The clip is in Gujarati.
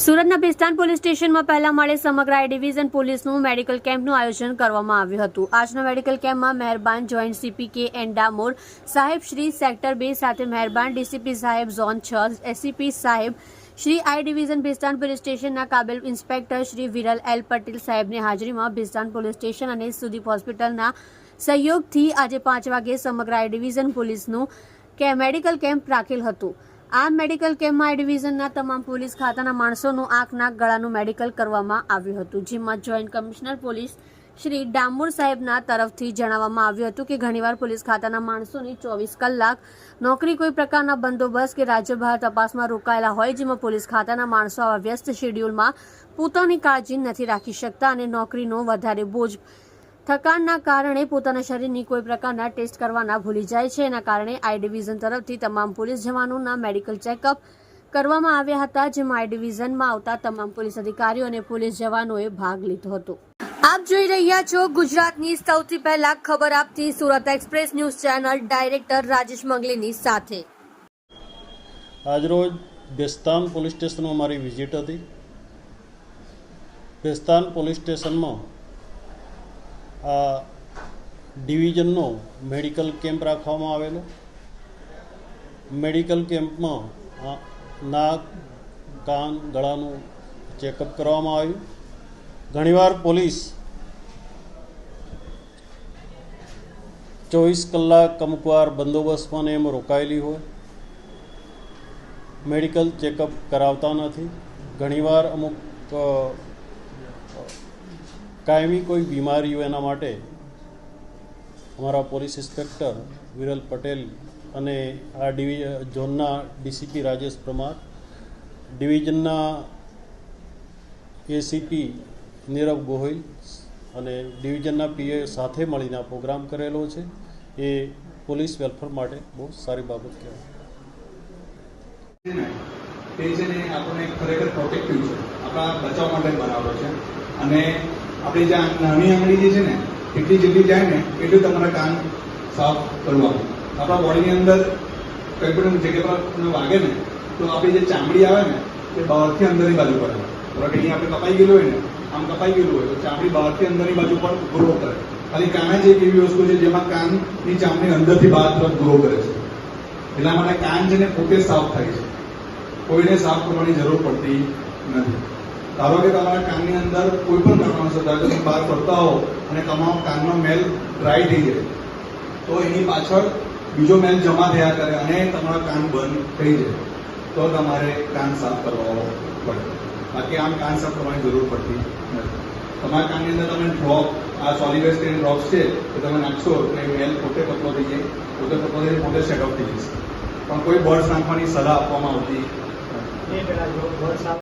સુરતના પિસ્તાન પોલીસ સ્ટેશનમાં પહેલા માળે સમગ્ર આઈ ડિવિઝન પોલીસનું મેડિકલ કેમ્પનું આયોજન કરવામાં આવ્યું હતું. આજના મેડિકલ કેમ્પમાં મહેરબાન joint CP K N Damor સાહેબ શ્રી સેક્ટર બે સાથે મહેરબાન ડીસીપી સાહેબ ઝોન છ એસીપી સાહેબ Shri I division Bhestan police સ્ટેશનના કાબેલ ઇન્સ્પેક્ટર શ્રી વિરલ એલ પટેલ સાહેબની હાજરીમાં ભિસ્તાન પોલીસ સ્ટેશન અને સુદીપ હોસ્પિટલના સહયોગથી આજે પાંચ વાગે સમગ્ર આઈ ડિવિઝન પોલીસનું કે મેડિકલ કેમ્પ રાખેલ હતું. આ મેડિકલ કેમ્પમાં ડિવિઝનના તમામ પોલીસ ખાતાના માણસોનું આંખ, નાક, ગળાનું મેડિકલ કરવામાં આવ્યું હતું, જેમાં joint commissioner police Shri Damor સાહેબના તરફથી જણાવવામાં આવ્યું હતું કે ઘણીવાર પોલીસ ખાતાના માણસોની ચોવીસ કલાક નોકરી કોઈ પ્રકારના બંદોબસ્ત કે રાજ્ય બહાર તપાસમાં રોકાયેલા હોય, જેમાં પોલીસ ખાતાના માણસો આવા વ્યસ્ત શેડ્યુલમાં પોતાની કાળજી નથી રાખી શકતા અને નોકરીનો વધારે બોજ થકાણના કારણે પોતાના શરીરની કોઈ પ્રકારના ટેસ્ટ કરવાના ભૂલી જાય છે. એના કારણે આઈ ડિવિઝન તરફથી તમામ પોલીસ જવાનોના મેડિકલ ચેકઅપ કરવામાં આવ્યા હતા, જેમાં આઈ ડિવિઝનમાં આવતા તમામ પોલીસ અધિકારીઓ અને પોલીસ જવાનોએ ભાગ લીધો હતો. આપ જોઈ રહ્યા છો ગુજરાતની સૌથી પહેલા ખબર આપતી Surat express news channel director Rajesh મંગલીની સાથે. આજરોજ બેસ્તાન પોલીસ સ્ટેશનમાં મારી વિઝિટ હતી. બેસ્તાન પોલીસ સ્ટેશનમાં આ ડિવિઝનનો મેડિકલ કેમ્પ રાખવામાં આવેલો. મેડિકલ કેમ્પમાં નાક, કાન, ગળાનું ચેકઅપ કરવામાં આવ્યું. ઘણીવાર પોલીસ ચોવીસ કલાક અમુક વાર બંદોબસ્તમાં ને એમ રોકાયેલી હોય. મેડિકલ ચેકઅપ કરાવતા નથી. ઘણીવાર અમુક કાયમી કોઈ બીમારી હોય એના માટે અમારા પોલીસ ઇન્સ્પેક્ટર વિરલ પટેલ અને આ ડિવિ, ઝોનના ડીસીપી રાજેશ પ્રમાર, ડિવિઝનના એસીપી નીરવ ગોહિલ અને ડિવિઝનના પીએ સાથે મળીને આ પ્રોગ્રામ કરેલો છે. એ પોલીસ વેલફેર માટે બહુ સારી બાબત કહેવાય. તે છે ને આપણને ખરેખર પ્રોટેક્ટિવ છે. આપણા બચાવ માટે બનાવેલો છે. અને આપણી જે આ નાની આંગળી જે છે ને, એટલી જેટલી જાય ને, એટલું તમારા કાન સાફ કરવાનું આપણા બોડીની અંદર કંઈ પણ જગ્યા પર વાગે ને, તો આપણી જે ચામડી આવે ને, એ બહારથી અંદરની બાજુ પડે બરાબર અહીંયા આપણે કપાઈ ગયેલું હોય ને, આમ કપાઈ ગયેલું હોય, તો ચામડી બહારથી અંદરની બાજુ પર ગ્રો કરે. ખાલી કાન જ એક એવી વસ્તુ છે જેમાં કાનની ચામડી અંદરથી બહાર તરફ ગ્રો કરે છે. એટલા માટે કાન છે ને પોતે સાફ થાય છે. કોઈને સાફ કરવાની જરૂર પડતી નથી. ધારો કે તમારા કાનની અંદર કોઈ પણ કારણોસર ધારો તમે બહાર ફરતા હો અને તમારો કાનનો મેલ ડ્રાય થઈ જાય, તો એની પાછળ બીજો મેલ જમા થયા કરે અને તમારા કાન બંધ થઈ જાય, તો તમારે કાન સાફ કરવા પડે. બાકી આમ કાન સાફ કરવાની જરૂર પડતી નથી. તમારા કાનની અંદર તમે ડ્રોપ આ સોલિવેસ્ટ ડ્રોપ્સ છે, એ તમે નાખશો એટલે મેલ પોતે પતલો થઈ જાય, પોતે પતલો થઈ પોતે સેટ થઈ જશે. પણ કોઈ બર્ડ્સ નાખવાની સલાહ આપવામાં આવતી